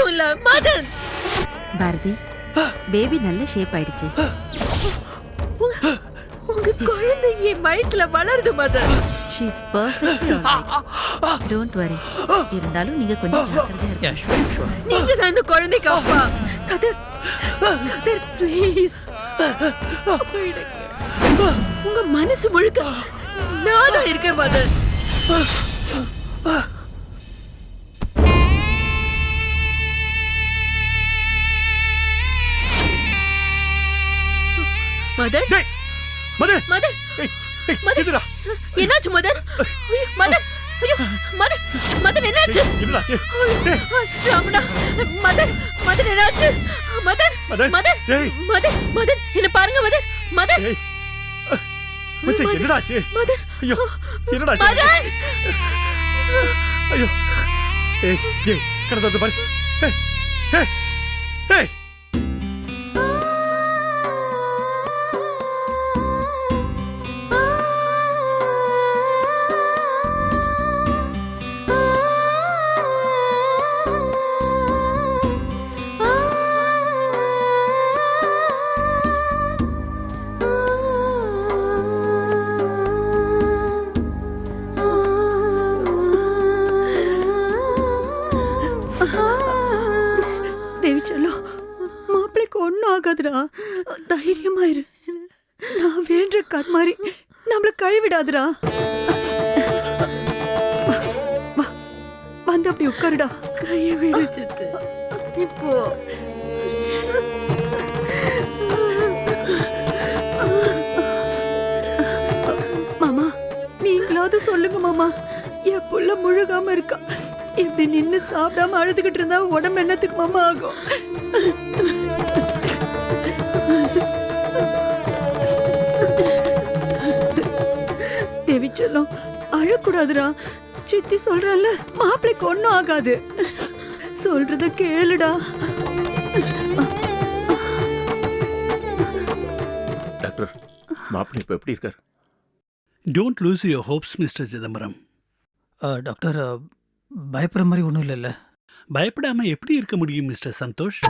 கதிரும் இல்ல. மதன் பாரதி பேபி நல்ல ஷேப் ஆயிடுச்சு. உங்க குழந்தை என் வயித்துல வளருது Madan she is perfectly don't worry இருந்தாலும் நீங்க கொஞ்சம் ஜாக்கிரதையா இருக்கணும் நீங்க தான் இந்த குழந்தைக்கு அப்பா. கதர் கதர் ப்ளீஸ் உங்க மனசு முழுக்க நான் தான் இருக்கேன் மதன் மதன்? டேய் மதன்! மதன்! மதன். எதுடா என்னாச்சு மதன்? ஐயோ, மதன்! ஐயோ மதன்! மதன் என்னாச்சு? என்னடாச்சு டேய் ராமனா மதன்! மதன் என்னாச்சு? மதன்! மதன், மதன். மதன்! மதன்! என்ன பாருங்க மதன்! மதன்! மதன். என்னடாச்சு மதன்! ஐயோ என்னடாச்சு மதன்! ஐயோ ஏய் ஏய் கடை தந்து பாரு. ஏய் ஏய் ஏய் ஆகாதுடா. தைரியமா இரு நான் வேண்ட கர்மாரி நம்மள கைவிடாதுடா. வந்து அப்படி உட்காருடா. கையை விடு சித்து. இப்போ. மாமா நீங்களாவது சொல்லுங்க மாமா. என் புள்ள முழுகாம இருக்கா. இப்படி நின்னு சாப்பிடாம அழுதுகிட்டு இருந்தா உடம்பு என்னத்துக்கு மாமா ஆகும்? செல்லம் அழக்கூடாதுடா. சித்தி சொல்றல்ல மாப்பிள்ளைக்கு ஒன்றும் ஆகாது. சொல்றத கேளுடா. டாக்டர் மாப்பிள்ளை இப்ப எப்படி இருக்கார்? Don't lose your hopes mister Chidambaram doctor பயப்படுற மாதிரி ஒன்றும் இல்லைல்ல. பயப்படாம எப்படி இருக்க முடியும் மிஸ்டர் சந்தோஷ்?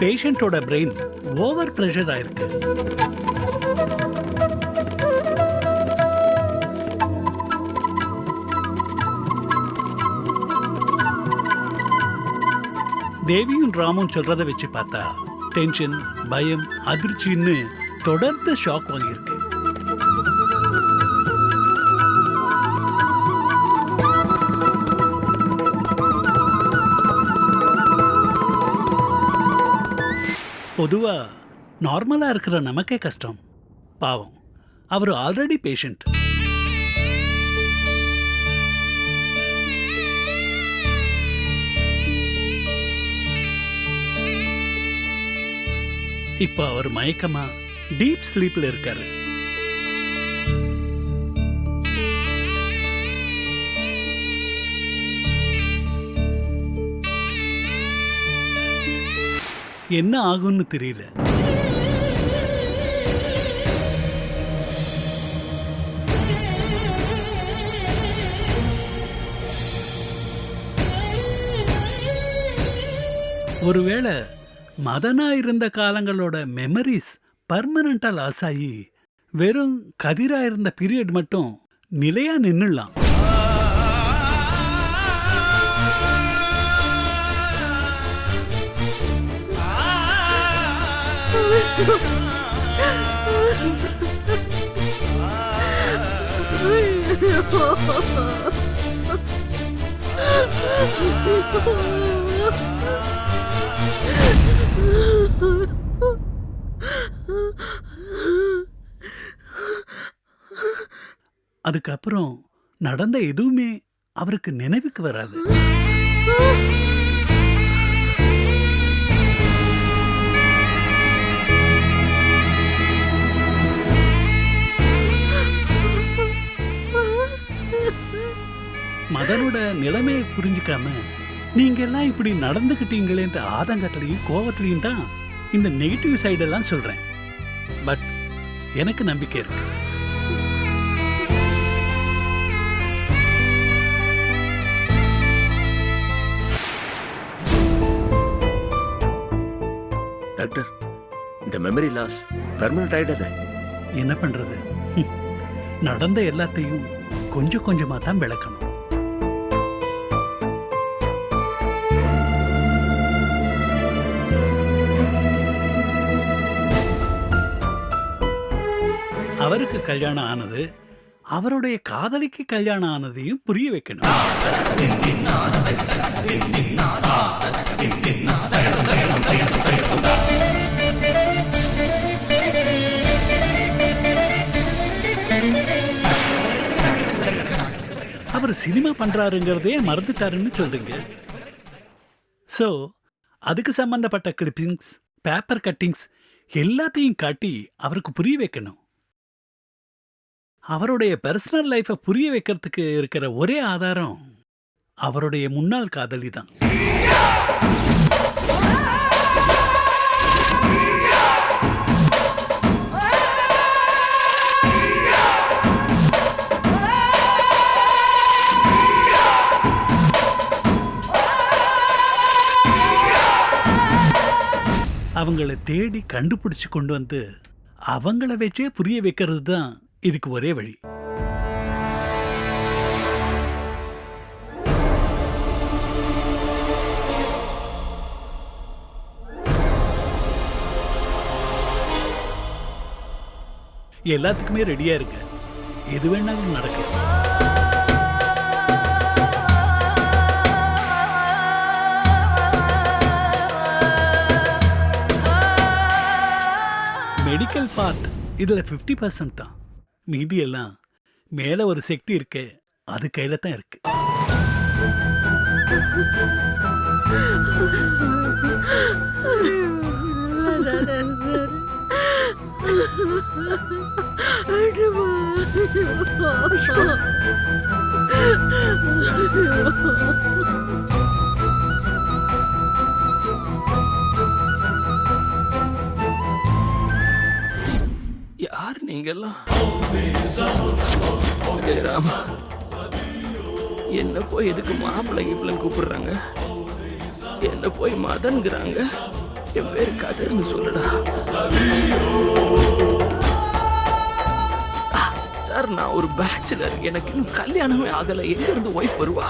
பேஷண்டோட பிரெயின் ஓவர் ப்ரெஷர் ஆயிருக்கு தேவியும் ராமும் சொல்றதை வச்சு பார்த்தா டென்ஷன் பயம் அதிர்ச்சின்னு தொடர்ந்து ஷாக் வாங்கியிருக்கு. பொதுவாக நார்மலாக இருக்கிற நமக்கே கஷ்டம். பாவம். அவர் ஆல்ரெடி பேஷண்ட் இப்போ அவர் மயக்கமா டீப் ஸ்லீப்பில் இருக்காரு. என்ன ஆகும்னு தெரியல. ஒருவேளை மதனா இருந்த காலங்களோட மெமரிஸ் பர்மனண்டா லாஸ் ஆகி வெறும் கதிரா இருந்த பீரியட் மட்டும் நிலையா நின்னுடலாம். அதுக்கப்புறம் நடந்த எதுவுமே அவருக்கு நினைவுக்கு வராது. மதனோட நிலைமையை புரிஞ்சுக்காம நீங்க எல்லாம் இப்படி நடந்துகிட்டீங்களேன்ற ஆதங்கத்திலையும் கோவத்திலையும் தான் இந்த நெகட்டிவ் சைடெல்லாம் சொல்றேன். பட் எனக்கு நம்பிக்கை இருக்கு. டாக்டர் இந்த மெமரி லாஸ் பெர்மனன்ட் ஆயிடாத. என்ன பண்றது. நடந்த எல்லாத்தையும் கொஞ்சம் கொஞ்சமா தான் விளக்கணும். அவருக்கு கல்யாணம் ஆனது அவருடைய காதலிக்கு கல்யாணம் ஆனதையும் புரிய வைக்கணும். அவர் சினிமா பண்றாருங்கிறதே மறந்துட்டாருன்னு சொல்றீங்க. ஸோ அதுக்கு சம்பந்தப்பட்ட கிளிப்பிங்ஸ் பேப்பர் கட்டிங்ஸ் எல்லாத்தையும் காட்டி அவருக்கு புரிய வைக்கணும். அவருடைய பர்சனல் லைஃப்பை புரிய வைக்கிறதுக்கு இருக்கிற ஒரே ஆதாரம் அவருடைய முன்னாள் காதலி தான். அவங்கள தேடி கண்டுபிடிச்சு கொண்டு வந்து அவங்கள வச்சே புரிய வைக்கிறது தான் இதுக்கு ஒரே வழி. எல்லாத்துக்குமே ரெடியா இருக்க. எது வேணாலும் நடக்கலாம் மெடிக்கல் பார்ட் இதில் ஃபிஃப்டி பர்சன்ட் தான். மீதி எல்லாம் மேல ஒரு சக்தி இருக்கு அது கையில தான் இருக்கு. யார் நீங்கெல்லாம் ராமா என்ன போய் எதுக்கு மாப்பிள்ளை கீப்பிள்ளைன்னு கூப்பிடுறாங்க? என்ன போய் மதன்கிறாங்க? என் பேர் கதைன்னு சொல்லுடா. சார் நான் ஒரு பேச்சுலர் எனக்கு இன்னும் கல்யாணமே ஆகலை. எங்க இருந்து ஒய்ஃப் வருவா?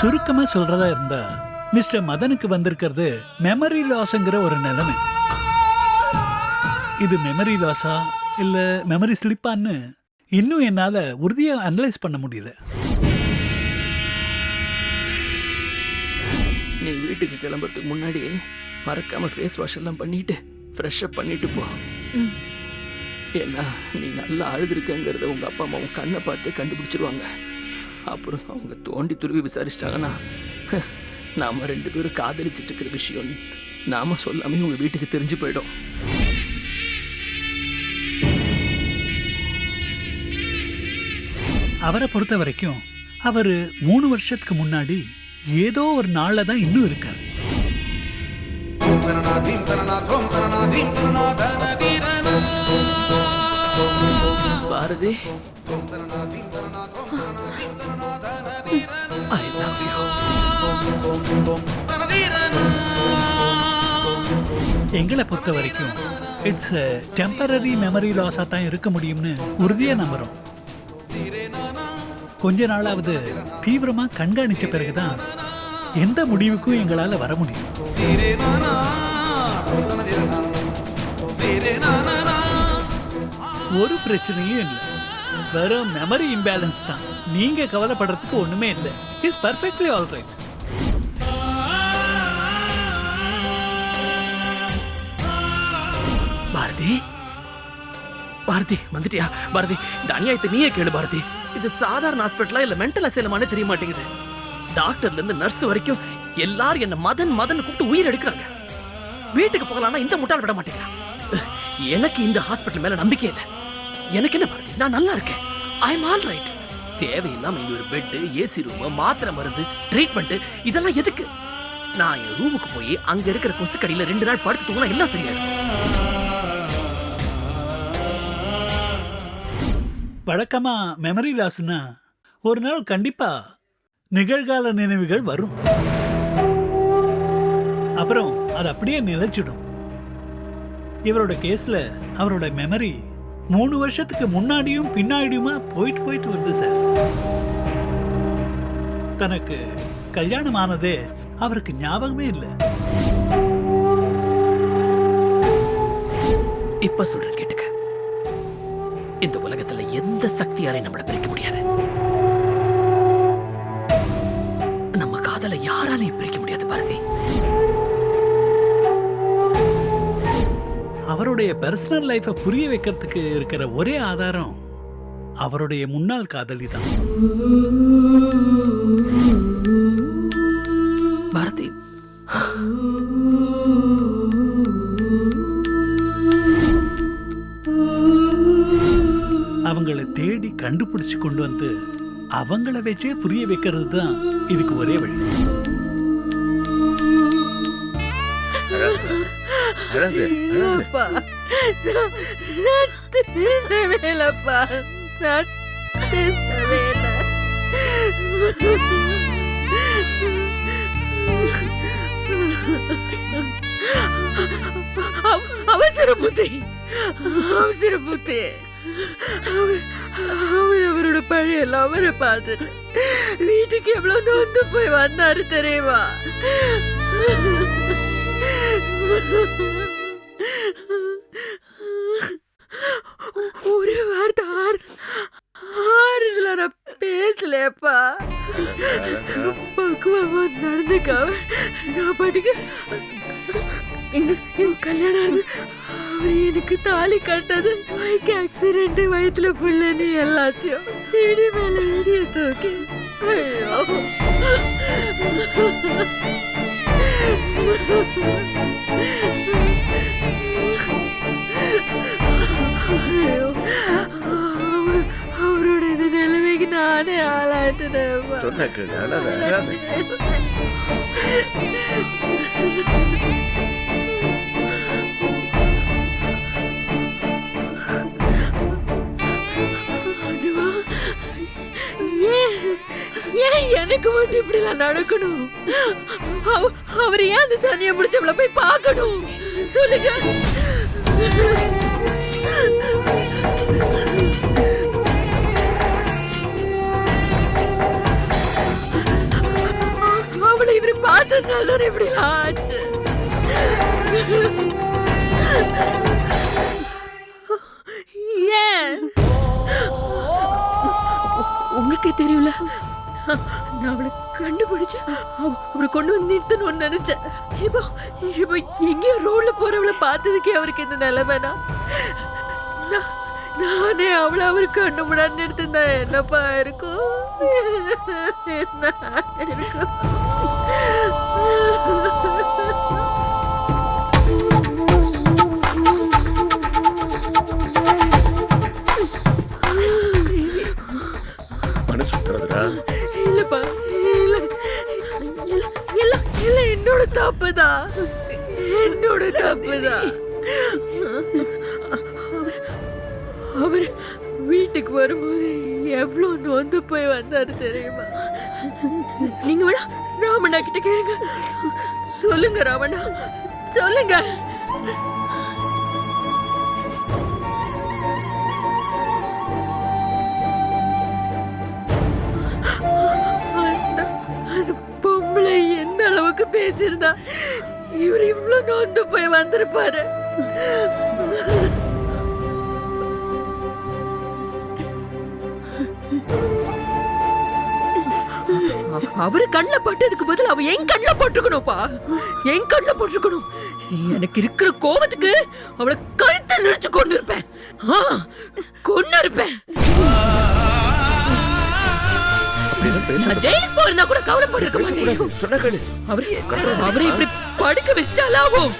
சுருக்கமா சொல்றதா இருந்தா மிஸ்டர் மதனுக்கு வந்திருக்கிறது மெமரி லாஸ்ங்கிற ஒரு நிலைமை. இது மெமரி லாஸா இல்ல மெமரி ஸ்லிப்பான்னு இன்னும் என்னால உறுதியா அனலைஸ் பண்ண முடியல. நீ வீட்டுக்கு கிளம்புறதுக்கு முன்னாடி மறக்காம ஃபேஸ் வாஷ் எல்லாம் பண்ணிட்டு ஃப்ரெஷ் அப் பண்ணிட்டு போ. ஏன்னா நீ நல்லா அழுதுருக்கங்கிறத உங்க அப்பா அம்மா உன் கண்ணை பார்த்து கண்டுபிடிச்சிருவாங்க. அப்புறம் அவங்க தோண்டி துருவி விசாரிச்சிட்டாங்கன்னா ஹ, நாம ரெண்டு பேரும் காதலிச்சிட்டு இருக்கிற விஷயம் நாம சொல்லாமே உங்க வீட்டுக்கு தெரிஞ்சு போயிடும். அவரை பொறுத்த வரைக்கும் அவரு மூணு வருஷத்துக்கு முன்னாடி ஏதோ ஒரு நாள்ல தான் இன்னும் இருக்காரு. பாரதி எங்களை பொறுத்த வரைக்கும் இட்ஸ் டெம்பரரி மெமரி லாஸாக தான் இருக்க முடியும்னு உறுதியா நம்புகிறோம் கொஞ்ச நாளாவது தீவிரமா கண்காணிச்ச பிறகுதான் எந்த முடிவுக்கும் எங்களால வர முடியும். ஒரு பிரச்சனையும் இல்லை. வெறும் மெமரி இம்பேலன்ஸ் தான். நீங்க கவலைப்படுறதுக்கு ஒண்ணுமே இல்லை. இஸ் பர்ஃபெக்ட்லி ஆல் பாரதி வந்துட்டியா? பாரதி இந்த அநியாயத்தை நீயே கேளு பாரதி. இது சாதாரண ஹாஸ்பிட்டலா இல்ல மென்டல் அசைலமானே தெரிய மாட்டேங்குது. டாக்டர்ல இருந்து நர்ஸ் வரைக்கும் எல்லாரும் என்ன மதன் மதன் கூப்பிட்டு உயிர் எடுக்கிறாங்க. வீட்டுக்கு போகலாம்னா இந்த முட்டாள் விட மாட்டேங்கிறான். எனக்கு இந்த ஹாஸ்பிட்டல் மேல நம்பிக்கை இல்லை. எனக்கு என்ன பாரதி? நான் நல்லா இருக்கேன். ஐ எம் ஆல் ரைட் தேவையில்லாம இங்க ஒரு பெட்டு ஏசி ரூம் மாத்திரை மருந்து ட்ரீட்மெண்ட் இதெல்லாம் எதுக்கு? நான் என் ரூமுக்கு போய் அங்க இருக்கிற கொசுக்கடியில ரெண்டு நாள் படுத்து தூங்கினா எல்லாம் சரியாயிடும். வழக்கமா மெமரி லாஸ்னா ஒரு நாள் கண்டிப்பா நிகழ்கால நினைவுகள் வரும். அப்புறம் அது அப்படியே நிலைச்சிடும். இவரோட கேஸ்ல அவரோட மெமரி மூணு வருஷத்துக்கு முன்னாடியும் பின்னாடியுமா போயிட்டு போயிட்டு வருது சார் தனக்கு கல்யாணம் ஆனதே அவருக்கு ஞாபகமே இல்லை. இப்ப சொல்றேன் இந்த உலகத்துல எந்த சக்தியாலையும் நம்மள பிரிக்க முடியாது. நம்ம காதலை யாராலையும் பிரிக்க முடியாது பாரதி. அவருடைய பர்சனல் லைஃப்பை புரிய வைக்கிறதுக்கு இருக்கிற ஒரே ஆதாரம் அவருடைய முன்னாள் காதலி தான். கண்டுபிடிச்சு கொண்டு வந்து அவங்கள வச்சே புரிய வைக்கிறது தான் இதுக்கு ஒரே வழி. அவ- அவசர புத்தி அவசர புத்தி. அவர் அவரோட பழைய லவரை பார்த்துட்டு வீட்டுக்கு எவ்வளவு நொந்து போய் வந்தாரு தெரியுமா? ஒரு வார்த்தை ஆறு ஆறுதல பேசலப்பா பக்குவமா நடந்துக்காம நான் பாட்டுக்கு என் கல்யாணம் அவர் எனக்கு தாலி கட்டது பைக் ஆக்சிடென்ட் வயிற்றுல புள்ளன்னு எல்லாத்தையும் இடி மேல இடிய தூக்கி. ஐயோ ஐயோ, ஆளாயிட்டேன் சொன்ன கேளு அழாத அழாத அதுவா? ஏன் ஏன் எனக்கு மட்டும் இப்படி எல்லாம் நடக்கணும்? அவ- அவர் ஏன் அந்த சனியை பிடிச்சவள போய் பார்க்கணும்? சொல்லுங்க. பார்த்ததுனால தான் இப்படி ஆச்சு. ஏன்? உங்களுக்கே தெரியல நான் அவளை கண்டுபிடிச்சு அவளை கொண்டு வந்து நிறுத்தணும்னு நினைச்சேன். இப்போ இப்போ எங்கேயோ ரோட்ல போறவளை பார்த்ததுக்கே அவருக்கு இந்த நிலைமைனா? நான்- நானே அவளை அவருக்கு கண்ணு முன்னாடி நிறுத்திருந்தா என்னப்பா இருக்கும்? என்ன இருக்கும் வந்தாரு தெரியுமா? நீங்க வேணா ராமண்ணா கிட்ட கேளுங்க. சொல்லுங்க ராமண்ணா. சொல்லுங்க. பொம்பளை எந்த அளவுக்கு பேசியிருந்தா? இவர் இவ்வளவு நோந்து போய் வந்திருப்பாரு. அவரு கண்ணுல பட்டதுக்கு பதில் அவ என் கண்ணுல போட்டுக்கணும்ப்பா என் கண்ணுல போட்டுக்கணும் எனக்கு இருக்கிற கோபத்துக்கு அவளை கழுத்தை நினைச்சு கொண்டு இருப்பேன் கொண்டு இருப்பேன் நான் ஜெயிலுக்கு போயிருந்தா கூட கவலைப்பட்டிருக்க மாட்டேன். அவரு அவரை இப்படி படுக்க வச்சுட்டாலாவும்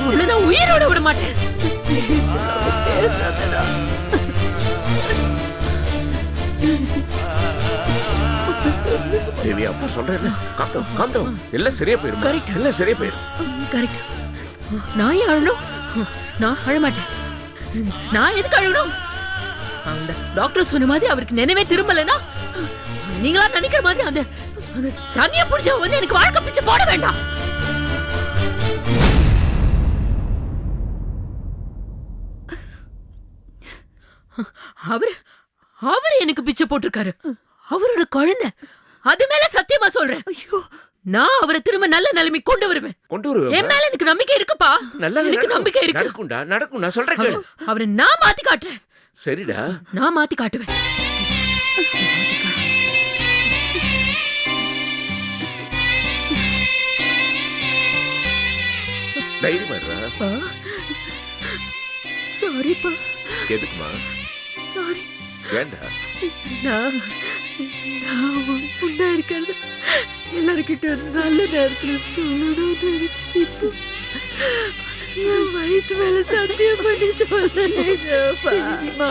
அவளை நான் உயிரோட விட மாட்டேன். தேவி அப்பா சொல்றேன் காட்டும் காட்டும் எல்லாம் சரியா போயிரும்? Correct. எல்லாம் சரியா போயிரும் கரெக்ட் நான் ஏன் அழணும் நான் அழமாட்டேன் நான் எதுக்கு அழணும் அந்த டாக்டர் சொன்ன மாதிரி அவருக்கு நினைவே திரும்பலனா நீங்களா நினைக்கிற மாதிரி அந்த அந்த சனிய புடிச்ச வந்து எனக்கு வாழ்க்கை பிச்சை போட வேண்டாம். அவர் அவர் எனக்கு பிச்சை போட்டிருக்காரு. அவரோட குழந்தை அது மேல சொல்றேன். ஐயோ. நான் அவரை திரும்ப நல்ல நிலைமை கொண்டு வருவேன். கொண்டு வருவேன் என் மேல எனக்கு நம்பிக்கை இருக்குப்பா. நல்லா எனக்கு நம்பிக்கை இருக்கு. நடக்கும்டா நடக்கும். நான் சொல்றேன் கேளு. அவரை நான் மாத்தி காட்டுறேன். சரிடா. நான் மாத்தி காட்டுவேன். தைரியமா இருடா. சாரிப்பா எதுக்குமா? சாரி ஏன்டா நான் நான் உன் பொண்ணா இருக்கிறது எல்லாருக்கிட்ட நல்ல நேரத்துல சொல்லணும்னு நினைச்சு இப்போ என் வயிற்று மேல சத்தியம் பண்ணி சொல்லுப்பா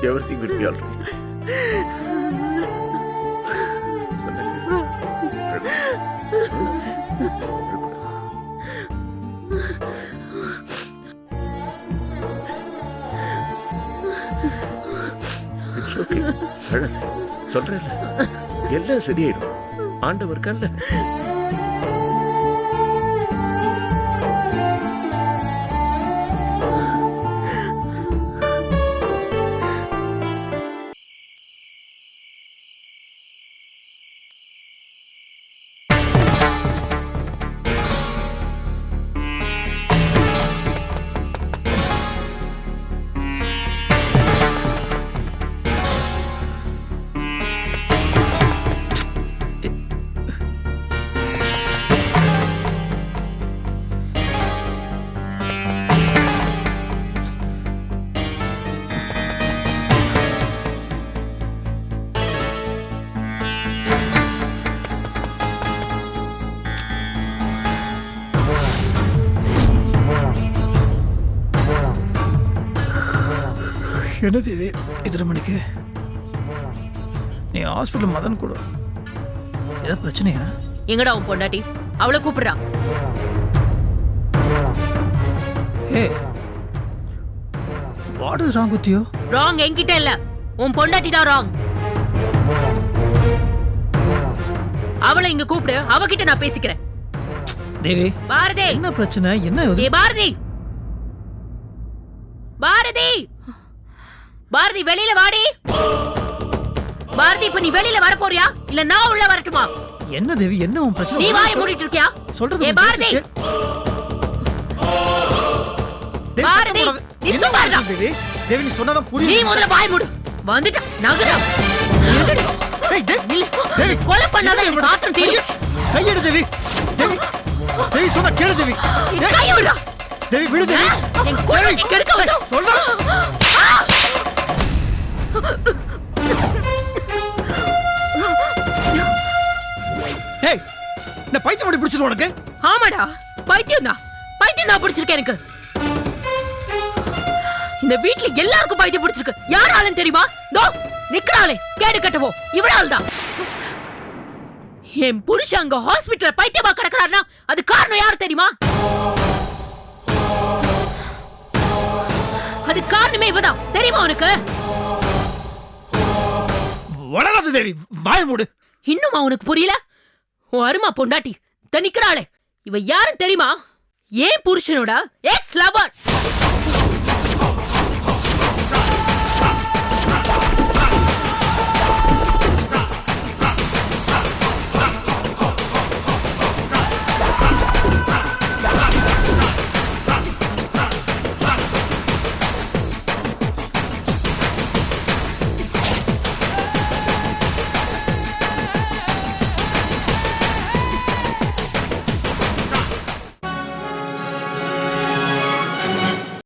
சாரிப்பா everything will be alright. It's okay அழாத சொல்றேன்ல. எல்லாம் சரியாயிடும். ஆண்டவர் இருக்கான்ல என்னது இது? இத்தனை மணிக்கு? நீ ஹாஸ்பிட்டல் மதன் கொடு. ஏதாவது பிரச்சனையா? எங்கடா உன் பொண்டாட்டி? அவளை கூப்பிடுறா. ஏ what is wrong with you wrong என்கிட்ட இல்ல. உன் பொண்டாட்டி தான் ராங் அவளை இங்க கூப்பிடு. அவகிட்ட நான் பேசிக்கிறேன். தேவி பாரதி. என்ன பிரச்சனை? என்ன பாரதி. பாரதி வெளியில வாடி. பாரதி இப்ப நீ வெளியில வர போறியா இல்ல நான் உள்ள வரட்டுமா? என்ன தேவி என்ன உன் பிரச்சனை? நீ வாயை மூடிட்டு இருக்கியா சொல்றது ஏ பாரதி. பாரதி. நீ சும்மா. பிரச்சனை, தேவி? தேவி நீ சொன்னாதான் நீ புரியும் முதல்ல வாய் மூடு. வந்துட்ட நகரா. ஏய், தேவி. தேவி, கொலை பண்ணாதான் என்ன எனக்கு தேவி, கையெடு தேவி. தேவி தேவி சொன்னா கேளு தேவி. நீ கையை விடுடா. தேவி விடு தேவி. என் குழந்தைக்கு கெடுக்க வந்தோம். சொல்றா. இந்த பைத்தியம் முடி பிடிச்சது உனக்கு? ஆமாடா. பைத்தியம் தான் பைத்தியம் தான் பிடிச்சிருக்கு எனக்கு. இந்த வீட்ல எல்லாருக்கும் பைத்தியம் பிடிச்சிருக்கு. யாராலும் தெரியுமா? தோ நிக்கிறாளே. கேடு கட்டவோ இவளால் தான் என் புருஷன் அங்க ஹாஸ்பிட்டல் பைத்தியமா கிடக்குறாருன்னா அது காரணம் யாரு தெரியுமா? அது காரணமே இவதான். தெரியுமா உனக்கு? வளராத தேவி. வாய மூடு. இன்னுமா உனக்கு புரியல? உன் அருமா பொண்டாட்டி த நிக்கிறாளே. இவ யாரும் தெரியுமா? ஏன் புருஷனோட? X lower